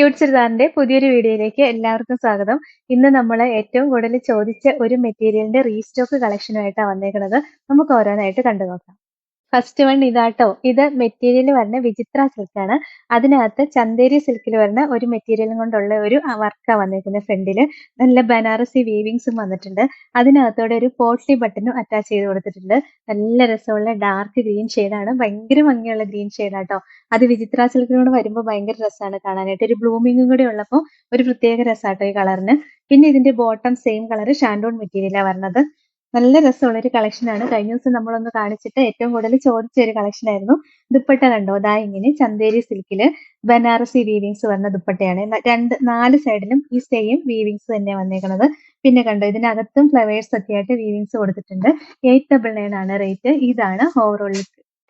Cute ചുരിദാറിന്റെ പുതിയൊരു വീഡിയോയിലേക്ക് എല്ലാവർക്കും സ്വാഗതം. ഇന്ന് നമ്മൾ ഏറ്റവും കൂടുതൽ ചോദിച്ച ഒരു മെറ്റീരിയലിന്റെ റീസ്റ്റോക്ക് കളക്ഷനുമായിട്ടാണ് വന്നേക്കുന്നത് നമുക്ക് ഓരോന്നായിട്ട് കണ്ടു നോക്കാം ഫസ്റ്റ് വൺ ഇതാട്ടോ. ഇത് മെറ്റീരിയൽ വരുന്ന വിചിത്ര സിൽക്കാണ് അതിനകത്ത് ചന്തേരി സിൽക്കിൽ വരുന്ന ഒരു മെറ്റീരിയലും കൊണ്ടുള്ള ഒരു വർക്കാണ് വന്നിരിക്കുന്നത് ഫ്രണ്ടിൽ നല്ല ബനാറസി വീവിങ്സും വന്നിട്ടുണ്ട്. അതിനകത്തോടെ ഒരു പോട്ട്ലി ബട്ടണും അറ്റാച്ച് ചെയ്ത് കൊടുത്തിട്ടുണ്ട്. നല്ല രസമുള്ള ഡാർക്ക് ഗ്രീൻ ഷെയ്ഡാണ് ഭയങ്കര ഭംഗിയുള്ള ഗ്രീൻ ഷെയ്ഡാട്ടോ അത് വിചിത്ര സിൽക്കിനോട് വരുമ്പോൾ ഭയങ്കര രസമാണ് കാണാനായിട്ട്. ഒരു ബ്ലൂമിങ്ങും കൂടി ഉള്ളപ്പോൾ ഒരു പ്രത്യേക രസമാട്ടോ ഈ കളറിന് പിന്നെ ഇതിന്റെ ബോട്ടം സെയിം കളർ ഷാൻഡോൺ മെറ്റീരിയലാണ് വരുന്നത്. നല്ല രസമുള്ള ഒരു കളക്ഷനാണ് കഴിഞ്ഞ ദിവസം നമ്മളൊന്ന് കാണിച്ചിട്ട് ഏറ്റവും കൂടുതൽ ചോദിച്ച ഒരു കളക്ഷൻ ആയിരുന്നു. ദുപ്പട്ട കണ്ടോ? അതാ ഇങ്ങനെ ചന്തേരി സിൽക്കിൽ ബനാറസി വീവിങ്സ് വന്ന ദുപ്പട്ടയാണ്. രണ്ട് നാല് സൈഡിലും ഈ സെയിം വീവിങ്സ് തന്നെ വന്നേക്കുന്നത് പിന്നെ കണ്ടോ ഇതിനകത്തും ഫ്ലവേഴ്സ് ഒക്കെ ആയിട്ട് വീവിങ്സ് കൊടുത്തിട്ടുണ്ട്. എയ്റ്റ് ഡബിൾ നയൻ ആണ് റേറ്റ് ഇതാണ് ഓവറോൾ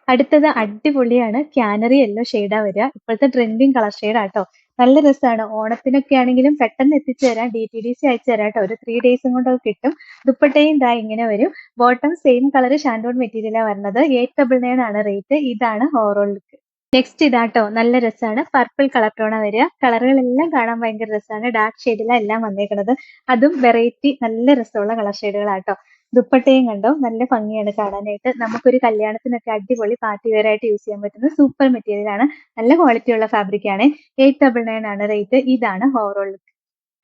അടുത്തത് അടിപൊളിയാണ്. ക്യാനറി യെല്ലോ ഷെയ്ഡാ വരിക. ഇപ്പോഴത്തെ ട്രെൻഡിങ് കളർ ഷെയ്ഡാട്ടോ നല്ല രസമാണ് ഓണത്തിനൊക്കെ ആണെങ്കിലും പെട്ടെന്ന് എത്തിച്ചു തരാം. ഡി ടി ഡി സി അയച്ചു തരാം കേട്ടോ. ഒരു ത്രീ ഡേയ്സും കൊണ്ട് കിട്ടും. ദുപ്പട്ടയും ഇതാ ഇങ്ങനെ വരും. ബോട്ടം സെയിം കളർ ഷാൻഡോൺ മെറ്റീരിയലാണ് വരുന്നത്. എയ്റ്റ് ഡബിൾ നയൻ ആണ് റേറ്റ് ഇതാണ് ഓവറോൾ ലുക്ക് നെക്സ്റ്റ് ഇതാട്ടോ നല്ല രസമാണ് പർപ്പിൾ കളർ ടോണ വരിക. കളറുകളെല്ലാം കാണാൻ ഭയങ്കര രസമാണ് ഡാർക്ക് ഷെയ്ഡിലാണ് എല്ലാം വന്നേക്കുന്നത് അതും വെറൈറ്റി നല്ല രസമുള്ള കളർ ഷെയ്ഡുകളാട്ടോ ദുപ്പട്ടയും കണ്ടോ? നല്ല ഭംഗിയാണ് കാണാനായിട്ട്. നമുക്കൊരു കല്യാണത്തിനൊക്കെ അടിപൊളി പാർട്ടി വെയർ ആയിട്ട് യൂസ് ചെയ്യാൻ പറ്റുന്ന സൂപ്പർ മെറ്റീരിയൽ ആണ്. നല്ല ക്വാളിറ്റി ഉള്ള ഫാബ്രിക് ആണ്. എയ്റ്റ് ഡബിൾ നയൻ ആണ് റേറ്റ് ഇതാണ് ഓവറോൾ ലുക്ക്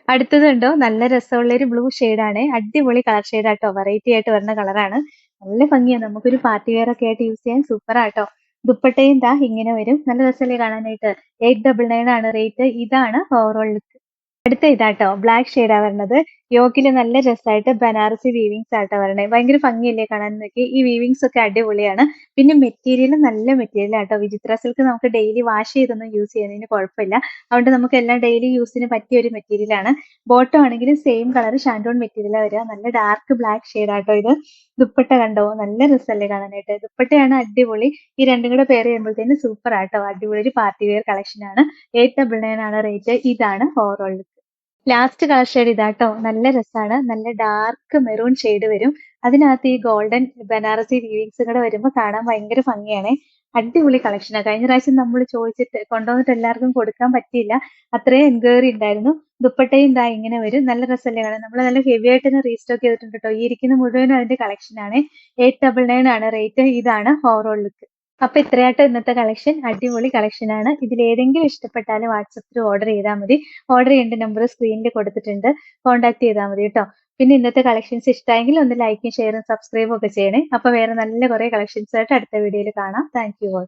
അടുത്തത് കണ്ടോ? നല്ല രസമുള്ള ഒരു ബ്ലൂ ആണ്. അടിപൊളി കളർ ഷെയ്ഡ് ആട്ടോ. വെറൈറ്റി ആയിട്ട് വരുന്ന കളറാണ് നല്ല ഭംഗിയാണ്. നമുക്കൊരു പാർട്ടി വെയർ ഒക്കെ ആയിട്ട് യൂസ് ചെയ്യാൻ സൂപ്പർ ആട്ടോ. ദുപ്പട്ടയും ദാ ഇങ്ങനെ വരും. നല്ല രസമല്ലേ കാണാനായിട്ട്? എയ്റ്റ് ഡബിൾ നയൻ ആണ് റേറ്റ് ഇതാണ് ഓവറോൾ ലുക്ക് അടുത്ത ഇതാട്ടോ ബ്ലാക്ക് ഷെയ്ഡാ വരണത്. യോക്കിൽ നല്ല രസമായിട്ട് ബനാറസി വീവിങ്സ് ആട്ടോ വരണേ. ഭയങ്കര ഭംഗിയല്ലേ കാണാൻ നോക്കി ഈ വീവിങ്സ് ഒക്കെ അടിപൊളിയാണ്. പിന്നെ മെറ്റീരിയൽ നല്ല മെറ്റീരിയൽ ആട്ടോ. വിചിത്ര സിൽക്ക് നമുക്ക് ഡെയിലി വാഷ് ചെയ്തൊന്നും യൂസ് ചെയ്യുന്നതിന് കുഴപ്പമില്ല. അതുകൊണ്ട് നമുക്ക് എല്ലാം ഡെയിലി യൂസിന് പറ്റിയ ഒരു മെറ്റീരിയൽ ആണ്. ബോട്ടം ആണെങ്കിലും സെയിം കളർ ഷാൻഡോൺ മെറ്റീരിയൽ വരിക. നല്ല ഡാർക്ക് ബ്ലാക്ക് ഷെയ്ഡ് ആട്ടോ ഇത്. ദുപ്പട്ട കണ്ടോ? നല്ല രസമല്ലേ കാണാനായിട്ട്. ദുപ്പട്ടയാണ് അടിപൊളി. ഈ രണ്ടും കൂടെ പേര് ചെയ്യുമ്പോഴത്തേന് സൂപ്പർ ആട്ടോ. അടിപൊളി ഒരു പാർട്ടി വെയർ കളക്ഷൻ ആണ്. എയ്റ്റ് ഡബിൾ നയൻ ആണ് റേറ്റ് ഇതാണ് overall look last colour shade ഇതാട്ടോ നല്ല രസമാണ് നല്ല ഡാർക്ക് മെറൂൺ ഷെയ്ഡ് വരും. അതിനകത്ത് ഈ ഗോൾഡൻ ബനാറസി വീവിങ്സ് കൂടെ വരുമ്പോൾ കാണാൻ ഭയങ്കര ഭംഗിയാണ്. അടിപൊളി കളക്ഷനാണ് കഴിഞ്ഞ പ്രാവശ്യം നമ്മൾ ചോദിച്ചിട്ട് കൊണ്ടുവന്നിട്ട് എല്ലാവർക്കും കൊടുക്കാൻ പറ്റിയില്ല. അത്രയും എൻക്വയറി ഉണ്ടായിരുന്നു. ദുപ്പട്ടയും ഇതാ ഇങ്ങനെ വരും. നല്ല രസമല്ലേ കാണാൻ. നമ്മൾ നല്ല ഹെവി ആയിട്ട് തന്നെ റീസ്റ്റോക്ക് ചെയ്തിട്ടുണ്ട് കേട്ടോ ഈ ഇരിക്കുന്ന മുഴുവനും അതിന്റെ കളക്ഷനാണ് എയ്റ്റ് ഡബിൾ നയൻ ആണ്. റേറ്റ് ഇതാണ്. ഓവറോൾ ലുക്ക് അപ്പൊ ഇത്രയായിട്ട് ഇന്നത്തെ കളക്ഷൻ അടിപൊളി കളക്ഷൻ ആണ്. ഇതിൽ ഏതെങ്കിലും ഇഷ്ടപ്പെട്ടാൽ വാട്സപ്പിൽ ഓർഡർ ചെയ്താൽ മതി. ഓർഡർ ചെയ്യേണ്ട നമ്പർ സ്ക്രീനിൽ കൊടുത്തിട്ടുണ്ട്. കോൺടാക്ട് ചെയ്താൽ മതി കേട്ടോ പിന്നെ ഇന്നത്തെ കളക്ഷൻസ് ഇഷ്ടമായെങ്കിൽ ഒന്ന് ലൈക്കും ഷെയറും സബ്സ്ക്രൈബും ഒക്കെ ചെയ്യണേ. അപ്പൊ വേറെ നല്ല കുറെ കളക്ഷൻസ് ആയിട്ട് അടുത്ത വീഡിയോയിൽ കാണാം. Thank you all